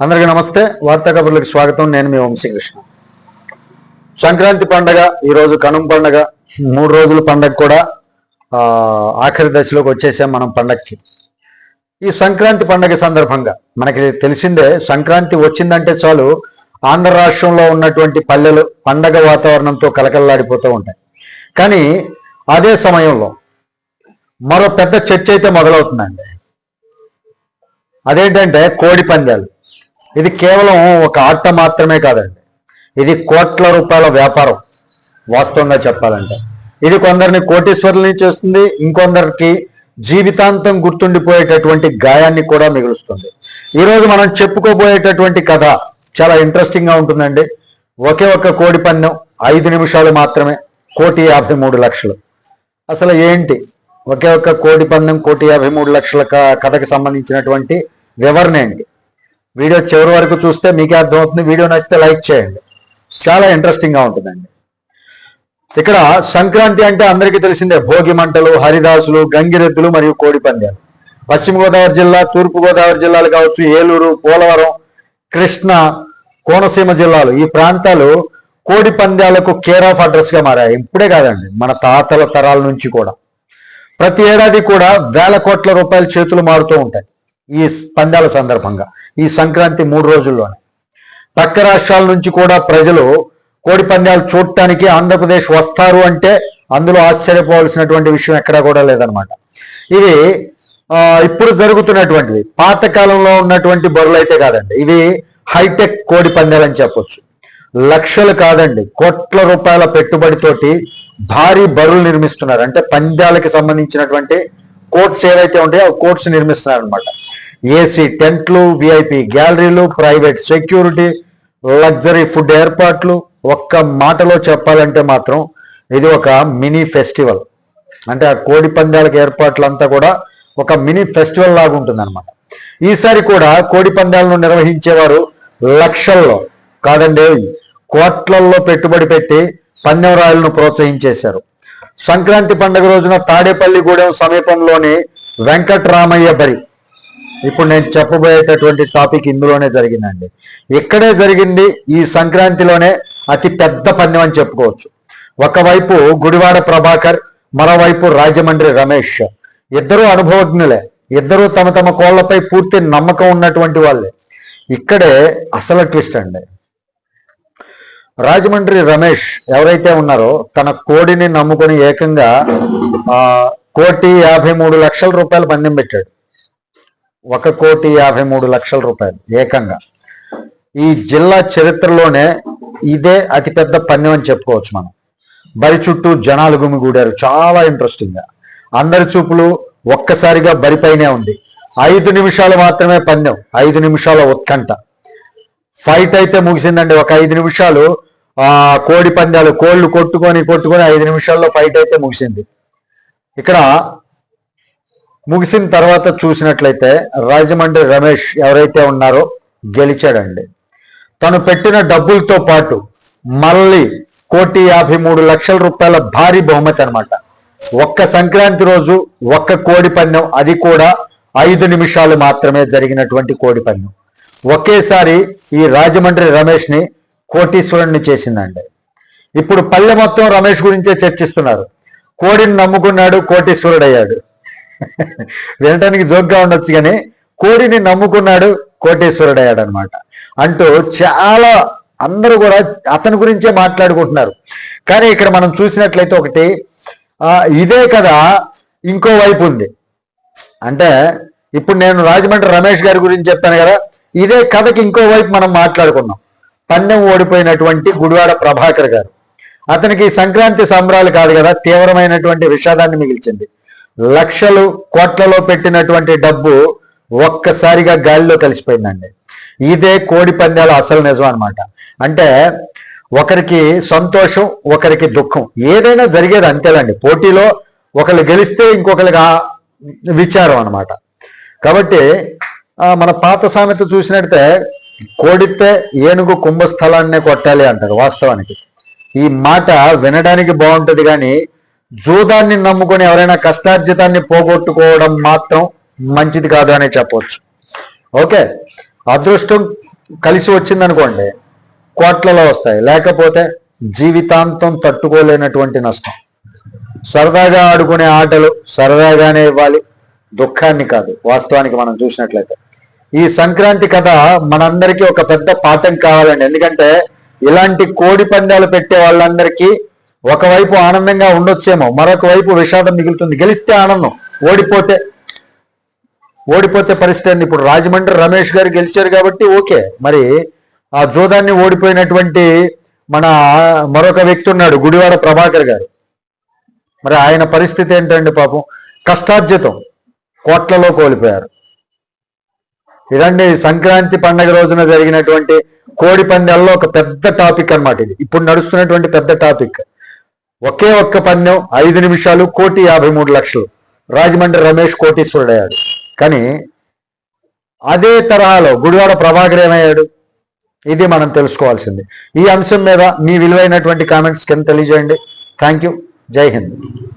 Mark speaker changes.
Speaker 1: అందరికీ నమస్తే. వార్తా కబుర్లకు స్వాగతం. నేను మీ వంశీకృష్ణ సంక్రాంతి పండగ ఈరోజు కనుమ పండగ. మూడు రోజుల పండగ కూడా ఆఖరి దశలోకి వచ్చేసాం మనం పండగకి ఈ సంక్రాంతి పండగ సందర్భంగా మనకి తెలిసిందే సంక్రాంతి వచ్చిందంటే చాలు ఆంధ్ర రాష్ట్రంలో ఉన్నటువంటి పల్లెలు పండగ వాతావరణంతో కలకల్లాడిపోతూ ఉంటాయి. కానీ అదే సమయంలో మరో పెద్ద చర్చ అయితే మొదలవుతుందండి. అదేంటంటే కోడి పందాలు. ఇది కేవలం ఒక ఆట మాత్రమే కాదండి. ఇది కోట్ల రూపాయల వ్యాపారం వాస్తవంగా చెప్పాలంటే. ఇది కొందరిని కోటీశ్వరుల్ని చేస్తుంది ఇంకొందరికి జీవితాంతం గుర్తుండిపోయేటటువంటి గాయాన్ని కూడా మిగులుస్తుంది. ఈరోజు మనం చెప్పుకోబోయేటటువంటి కథ చాలా ఇంట్రెస్టింగ్గా ఉంటుందండి. ఒకే ఒక్క కోడి పందెం ఐదు నిమిషాలు మాత్రమే కోటి యాభై మూడు లక్షలు. అసలు ఏంటి? ఒకే ఒక్క కోడి పందెం కోటి యాభై మూడు లక్షల క- సంబంధించినటువంటి వివరణ ఏంటి? వీడియో చివరి వరకు చూస్తే మీకే అర్థమవుతుంది. వీడియో నచ్చితే లైక్ చేయండి. చాలా ఇంట్రెస్టింగ్గా ఉంటుందండి. ఇక్కడ సంక్రాంతి అంటే అందరికీ తెలిసిందే. భోగి మంటలు హరిదాసులు గంగిరెద్దులు మరియు కోడి పందాలు. పశ్చిమ గోదావరి జిల్లా తూర్పు గోదావరి జిల్లాలు కావచ్చు ఏలూరు పోలవరం కృష్ణ కోనసీమ జిల్లాలు. ఈ ప్రాంతాలు కోడి పందాలకు కేర్ ఆఫ్ అడ్రస్గా మారాయి. ఇప్పుడే కాదండి మన తాతల తరాల నుంచి కూడా. ప్రతి ఏడాది కూడా వేల కోట్ల రూపాయల చేతులు మారుతూ ఉంటాయి. ఈ పందాల సందర్భంగా ఈ సంక్రాంతి మూడు రోజుల్లోనే. పక్క రాష్ట్రాల నుంచి కూడా ప్రజలు కోడి పందాలు చూడటానికి ఆంధ్రప్రదేశ్ వస్తారు అంటే అందులో ఆశ్చర్యపోవాల్సినటువంటి విషయం ఎక్కడా కూడా లేదనమాట ఇవి ఆ, ఇప్పుడు జరుగుతున్నటువంటివి పాతకాలంలో ఉన్నటువంటి బరులు అయితే కాదండి. ఇవి హైటెక్ కోడి పందాలు అని చెప్పొచ్చు. లక్షలు కాదండి. కోట్ల రూపాయల పెట్టుబడితోటి భారీ బరులు నిర్మిస్తున్నారు. అంటే పందాలకి సంబంధించినటువంటి కోర్ట్స్ ఏవైతే ఉంటాయో ఆ కోర్ట్స్ నిర్మిస్తున్నారు అనమాట ఏసీ టెంట్లు విఐపి గ్యాలరీలు ప్రైవేట్ సెక్యూరిటీ లగ్జరీ ఫుడ్ ఏర్పాట్లు. ఒక్క మాటలో చెప్పాలంటే మాత్రం ఇది ఒక మినీ ఫెస్టివల్. అంటే ఆ కోడి పందాలకు ఏర్పాట్లంతా కూడా ఒక మినీ ఫెస్టివల్ లాగా ఉంటుంది అనమాట ఈసారి కూడా కోడి పందాలను నిర్వహించేవారు లక్షల్లో కాదండి కోట్లల్లో పెట్టుబడి పెట్టి పందెం రాయలను ప్రోత్సహించేశారు. సంక్రాంతి పండుగ రోజున తాడేపల్లిగూడెం సమీపంలోని వెంకట్రామయ్య బరి ఇప్పుడు నేను చెప్పబోయేటటువంటి టాపిక్ ఇందులోనే జరిగిందండి. ఇక్కడే జరిగింది? ఈ సంక్రాంతిలోనే అతి పెద్ద పందెం అని చెప్పుకోవచ్చు. ఒకవైపు గుడివాడ ప్రభాకర్ మరోవైపు రాజమండ్రి రమేష్. ఇద్దరు అనుభవజ్ఞులే. ఇద్దరు తమ తమ కోళ్ళపై పూర్తి నమ్మకం ఉన్నటువంటి వాళ్ళే. ఇక్కడే అసలు ట్విస్ట్ అండి. రాజమండ్రి రమేష్ ఎవరైతే ఉన్నారో తన కోడిని నమ్ముకొని ఏకంగా ఆ కోటి యాభై మూడు లక్షల రూపాయలు పందెం పెట్టాడు. ఒక కోటి యాభై మూడు లక్షల రూపాయలు ఏకంగా. ఈ జిల్లా చరిత్రలోనే ఇదే అతిపెద్ద పన్నెం అని చెప్పుకోవచ్చు మనం. బరి చుట్టూ జనాలు గుమిగూడారు. చాలా ఇంట్రెస్టింగ్గా అందరి చూపులు ఒక్కసారిగా బరిపైనే ఉంది. ఐదు నిమిషాలు మాత్రమే పన్నెం ఐదు నిమిషాల ఉత్కంఠ. ఫైట్ అయితే ముగిసిందండి. ఒక ఐదు నిమిషాలు ఆ కోడి పందాలు కోళ్ళు కొట్టుకొని కొట్టుకొని ఐదు నిమిషాల్లో ఫైట్ అయితే ముగిసింది. ఇక్కడ ముగిసిన తర్వాత చూసినట్లయితే రాజమండ్రి రమేష్ ఎవరైతే ఉన్నారో గెలిచాడండి. తను పెట్టిన డబ్బులతో పాటు మళ్ళీ కోటి యాభై మూడు లక్షల రూపాయల భారీ బహుమతి అనమాట ఒక్క సంక్రాంతి రోజు ఒక్క కోడి పందెం అది కూడా ఐదు నిమిషాలు మాత్రమే జరిగినటువంటి కోడి పందెం. ఒకేసారి ఈ రాజమండ్రి రమేష్ని కోటీశ్వరుణ్ణి చేసిందండి. ఇప్పుడు పల్లె మొత్తం రమేష్ గురించే చర్చిస్తున్నారు. కోడిని నమ్ముకున్నాడు కోటీశ్వరుడయ్యాడు. వినటానికి జోక్గా ఉండొచ్చు కానీ కోడిని నమ్ముకున్నాడు కోటేశ్వరుడయ్యాడు అనమాట అంటూ చాలా అందరూ కూడా అతని గురించే మాట్లాడుకుంటున్నారు. కానీ ఇక్కడ మనం చూసినట్లయితే ఒకటి ఆ, ఇదే కదా ఇంకో వైపు ఉంది. అంటే ఇప్పుడు నేను రాజమండ్రి రమేష్ గారి గురించి చెప్పాను కదా ఇదే కథకి ఇంకో వైపు మనం మాట్లాడుకున్నాం పందెం ఓడిపోయినటువంటి గుడివాడ ప్రభాకర్ గారు. అతనికి సంక్రాంతి సంబరాలు కాదు కదా తీవ్రమైనటువంటి విషాదాన్ని మిగిల్చింది. లక్షలు కోట్లలో పెట్టినటువంటి డబ్బు ఒక్కసారిగా గాలిలో కలిసిపోయిందండి. ఇదే కోడి పందాల అసలు నిజం అన్నమాట. అంటే ఒకరికి సంతోషం ఒకరికి దుఃఖం. ఏదైనా జరిగేది అంతేనండి. పోటీలో ఒకరు గెలిస్తే ఇంకొకరికి విచారం అనమాట కాబట్టి మన పాత సామెత చూసినట్టే కోడితే ఏనుగు కుంభస్థలాన్నే కొట్టాలి అంటారు వాస్తవానికి. ఈ మాట వినడానికి బాగుంటుంది కానీ జూదాన్ని నమ్ముకొని ఎవరైనా కష్టార్జితాన్ని పోగొట్టుకోవడం మాత్రం మంచిది కాదు అనే చెప్పవచ్చు ఓకే అదృష్టం కలిసి వచ్చిందనుకోండి కోట్లలో వస్తాయి. లేకపోతే జీవితాంతం తట్టుకోలేనటువంటి నష్టం. సరదాగా ఆడుకునే ఆటలు సరదాగానే ఇవ్వాలి. దుఃఖాన్ని కాదు వాస్తవానికి మనం చూసినట్లయితే. ఈ సంక్రాంతి కథ మనందరికీ ఒక పెద్ద పాఠం కావాలండి. ఎందుకంటే ఇలాంటి కోడి పందాలు పెట్టే వాళ్ళందరికీ ఒకవైపు ఆనందంగా ఉండొచ్చేమో మరొక వైపు విషాదం మిగులుతుంది. గెలిస్తే ఆనందం ఓడిపోతే ఓడిపోతే పరిస్థితి అండి ఇప్పుడు రాజమండ్రి రమేష్ గారు గెలిచారు కాబట్టి ఓకే. మరి ఆ జోదాన్ని ఓడిపోయినటువంటి మన మరొక వ్యక్తి ఉన్నాడు గుడివాడ ప్రభాకర్ గారు. మరి ఆయన పరిస్థితి ఏంటండి పాపం? కష్టార్జితం కోట్లలో కోల్పోయారు. ఇదండి సంక్రాంతి పండగ రోజున జరిగినటువంటి కోడి పందాల్లో ఒక పెద్ద టాపిక్ అనమాట ఇది. ఇప్పుడు నడుస్తున్నటువంటి పెద్ద టాపిక్. ఒకే ఒక్క పందెం ఐదు నిమిషాలు కోటి యాభై మూడు లక్షలు. రాజమండ్రి రమేష్ కోటీశ్వరుడయ్యాడు. కానీ అదే తరహాలో గుడివాడ ప్రభాకర్ ఏమయ్యాడు? ఇది మనం తెలుసుకోవాల్సింది. ఈ అంశం మీద మీ విలువైనటువంటి కామెంట్స్ కింద తెలియజేయండి. థ్యాంక్ యూ జై హింద్.